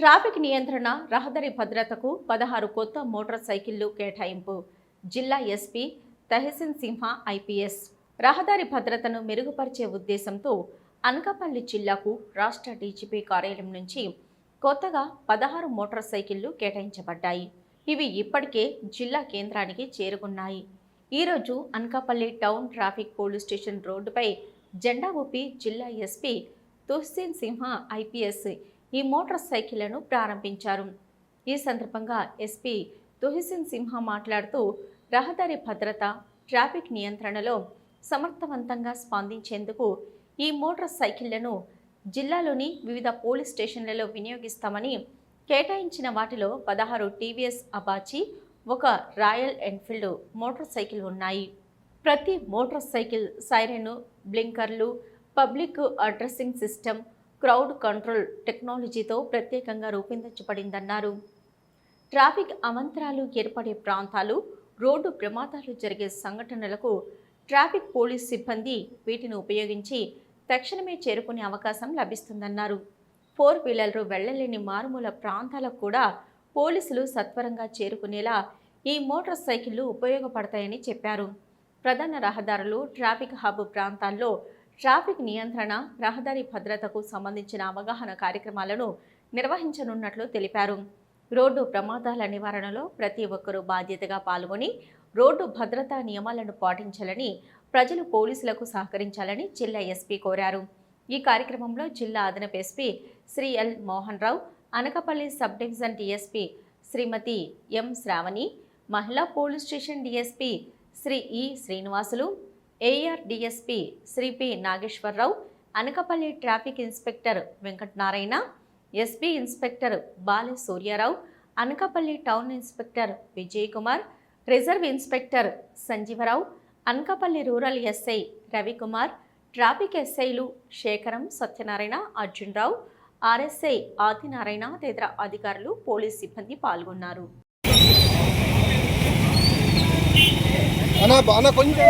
Traffic నియంత్రణ రహదారి భద్రతకు పదహారు కొత్త మోటార్ సైకిళ్ళు కేటాయింపు. జిల్లా ఎస్పీ తహసిన్ సింహ ఐపీఎస్. రహదారి భద్రతను మెరుగుపరిచే ఉద్దేశంతో అనకాపల్లి జిల్లాకు రాష్ట్ర డీజీపీ కార్యాలయం నుంచి కొత్తగా పదహారు మోటార్ సైకిళ్ళు కేటాయించబడ్డాయి. ఇవి ఇప్పటికే జిల్లా కేంద్రానికి చేరుకున్నాయి. ఈరోజు Anakapalli town traffic police station రోడ్డుపై జెండా ఊపి జిల్లా ఎస్పీ తుహ్సిన్ సింహ ఐపీఎస్ ఈ మోటార్ సైకిళ్ళను ప్రారంభించారు. ఈ సందర్భంగా ఎస్పీ తుహిసిన్ సింహ మాట్లాడుతూ రహదారి భద్రత ట్రాఫిక్ నియంత్రణలో సమర్థవంతంగా స్పందించేందుకు ఈ మోటార్ సైకిళ్ళను జిల్లాలోని వివిధ పోలీస్ స్టేషన్లలో వినియోగిస్తామని కేటాయించిన వాటిలో పదహారు టీవీఎస్ అబాచి ఒక రాయల్ ఎన్ఫీల్డ్ మోటార్ సైకిల్ ఉన్నాయి. ప్రతి motor cycle siren బ్లింకర్లు public addressing system crowd control టెక్నాలజీతో ప్రత్యేకంగా రూపొందించబడిందన్నారు. ట్రాఫిక్ అవంతరాలు ఏర్పడే ప్రాంతాలు రోడ్డు ప్రమాదాలు జరిగే సంఘటనలకు ట్రాఫిక్ పోలీస్ సిబ్బంది వీటిని ఉపయోగించి తక్షణమే చేరుకునే అవకాశం లభిస్తుందన్నారు. ఫోర్ వీలర్లు వెళ్ళలేని మారుమూల ప్రాంతాలకు కూడా పోలీసులు సత్వరంగా చేరుకునేలా ఈ మోటార్ సైకిళ్ళు ఉపయోగపడతాయని చెప్పారు. ప్రధాన రహదారులు ట్రాఫిక్ హబ్ ప్రాంతాల్లో ట్రాఫిక్ నియంత్రణ రహదారి భద్రతకు సంబంధించిన అవగాహన కార్యక్రమాలను నిర్వహించనున్నట్లు తెలిపారు. రోడ్డు ప్రమాదాల నివారణలో ప్రతి ఒక్కరూ బాధ్యతగా పాల్గొని రోడ్డు భద్రతా నియమాలను పాటించాలని ప్రజలు పోలీసులకు సహకరించాలని జిల్లా ఎస్పీ కోరారు. ఈ కార్యక్రమంలో జిల్లా అదనపు SP Shri L Mohan Rao Anakapalli sub division DSP Shrimati M Shravani మహిళా police station DSP Shri E Srinivasulu AR DSP Shri P Nageswararao Anakapalli traffic inspector Venkatanarayana SP inspector Bale Suryarao Anakapalli town inspector Vijay Kumar reserve inspector Sanjeevarao Anakapalli rural SI Ravikumar traffic ఎస్ఐలు Sekharam Satyanarayana Arjunrao RSI Adinarayana తదితర అధికారులు police సిబ్బంది పాల్గొన్నారు. అన్న కొంచెం